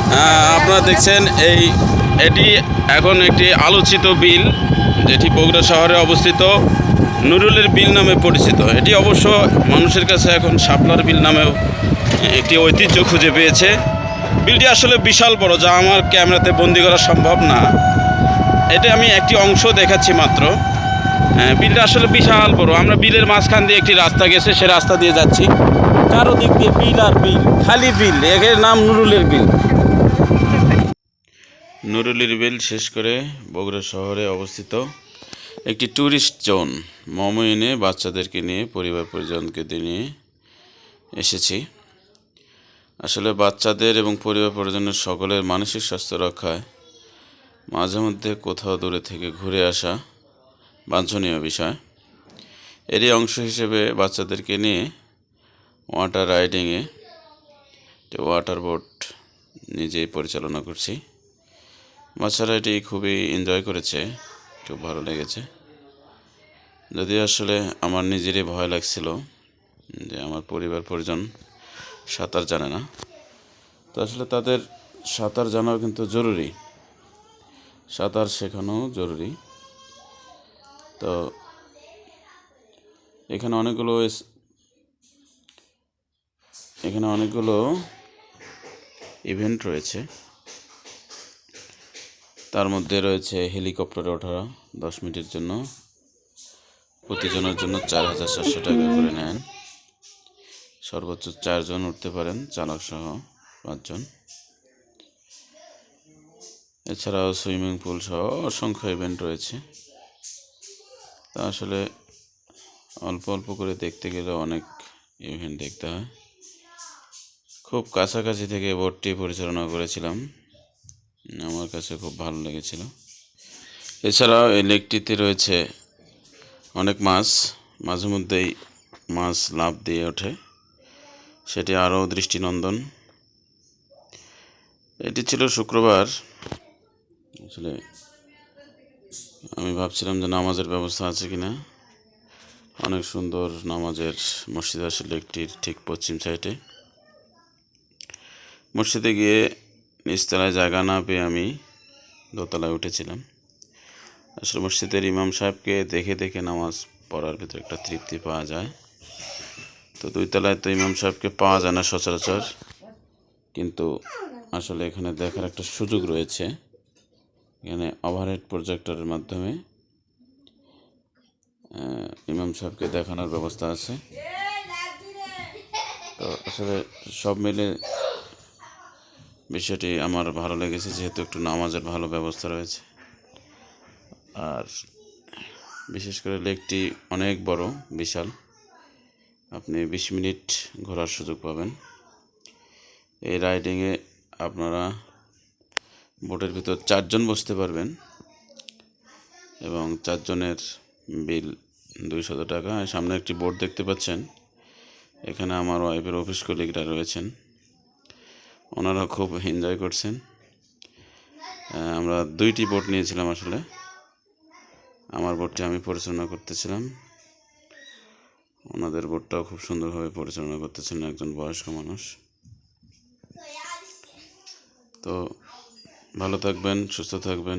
আহ, আপনারা দেখছেন এই এটি এখন একটি আলোচিত বিল যেটি বগুড়া শহরে অবস্থিত নুরুলের বিল নামে পরিচিত। এটি অবশ্য মানুষের কাছে এখন শাপলার বিল নামেও একটি ঐতিহ্য খুঁজে পেয়েছে। বিলটি আসলে বিশাল বড় যা আমার ক্যামেরাতে বন্দি করা সম্ভব না। এটা আমি একটি অংশ দেখাচ্ছি মাত্র। হ্যাঁ, বিলটা আসলে বিশাল বড়। আমরা বিলের মাঝখান দিয়ে একটি রাস্তা গেছে সে রাস্তা দিয়ে যাচ্ছি। চারোদিক দিয়ে বিল আর বিল খালি বিল এর নাম নুরুলের বিল। নুরুলের বিল শেষ করে বগুড়া শহরে অবস্থিত একটি ট্যুরিস্ট জোন, মমইনে বাচ্চাদেরকে নিয়ে, পরিবার পরিজনকে নিয়ে এসেছি। আসলে বাচ্চাদের এবং পরিবার পরিজনের সকলের মানসিক স্বাস্থ্য রক্ষায় মাঝে মধ্যে কোথাও দূরে থেকে ঘুরে আসা বাঞ্ছনীয় বিষয়। এরই অংশ হিসেবে বাচ্চাদেরকে নিয়ে ওয়াটার রাইডিংয়ে ওয়াটার বোট নিজেই পরিচালনা করছি। বাচ্চারা এটি খুবই এনজয় করেছে, খুব ভালো লেগেছে। যদিও আসলে আমার নিজেরই ভয় লাগছিল যে আমার পরিবার পরিজন সাঁতার জানে না। তো আসলে তাদের সাঁতার জানাও কিন্তু জরুরি। সাঁতার শেখানো জরুরি। তো এখানে অনেকগুলো এখানে অনেকগুলো ইভেন্ট রয়েছে। তার মধ্যে রয়েছে হেলিকপ্টারে ওঠা দশ মিনিটের জন্য। প্রতিজনের জন্য চার হাজার চারশো টাকা করে নেন। সর্বোচ্চ চারজন উঠতে পারেন, চালক সহ পাঁচজন। এছাড়াও সুইমিং পুল সহ অসংখ্য ইভেন্ট রয়েছে। তা আসলে অল্প অল্প করে দেখতে গেলে অনেক ইভেন্ট দেখতে হয়। খুব কাছাকাছি থেকে বোটটি পরিচালনা করেছিলাম। আমার কাছে খুব ভালো লেগেছিল। এছাড়াও এই লেকটিতে রয়েছে অনেক মাছ, মাঝে মধ্যেই মাছ লাভ দিয়ে ওঠে। সেটি আরও দৃষ্টিনন্দন। এটি ছিল শুক্রবার। আসলে আমি ভাবছিলাম যে নামাজের ব্যবস্থা আছে কি না অনেক সুন্দর নামাজের মসজিদ আছে লেকটির ঠিক পশ্চিম সাইডে। মসজিদে গিয়ে নিচতলায় জায়গা না পেয়ে আমি দোতলায় উঠেছিলাম। আসলে মসজিদের ইমাম সাহেবকে দেখে দেখে নামাজ পড়ার ভিতরে একটা তৃপ্তি পাওয়া যায়। তো দুই তলায় তো ইমাম সাহেবকে পাওয়া যায় না সচরাচর। কিন্তু আসলে এখানে দেখার একটা সুযোগ রয়েছে। এখানে ওভারহেড প্রজেক্টরের মাধ্যমে ইমাম সাহেবকে দেখানোর ব্যবস্থা আছে। তো আসলে সব মিলে বিষয়টি আমার ভালো লেগেছে, যেহেতু একটু নামাজের ভালো ব্যবস্থা রয়েছে। আর বিশেষ করে লেকটি অনেক বড়, বিশাল। আপনি বিশ মিনিট ঘোরার সুযোগ পাবেন। এই রাইডিংয়ে আপনারা বোটের ভিতর চারজন বসতে পারবেন এবং চারজনের বিল দুইশত টাকা। সামনে একটি বোর্ড দেখতে পাচ্ছেন। এখানে আমার ওয়াইফের অফিস কলিগরা রয়েছেন। ওনারা খুব এনজয় করছেন। আমরা দুইটি বোট নিয়েছিলাম আসলে। আমার বোটটি আমি পরিচালনা করতেছিলাম। ওনাদের বোটটাও খুব সুন্দরভাবে পরিচালনা করতেছিলেন একজন বয়স্ক মানুষ। তো ভালো থাকবেন, সুস্থ থাকবেন।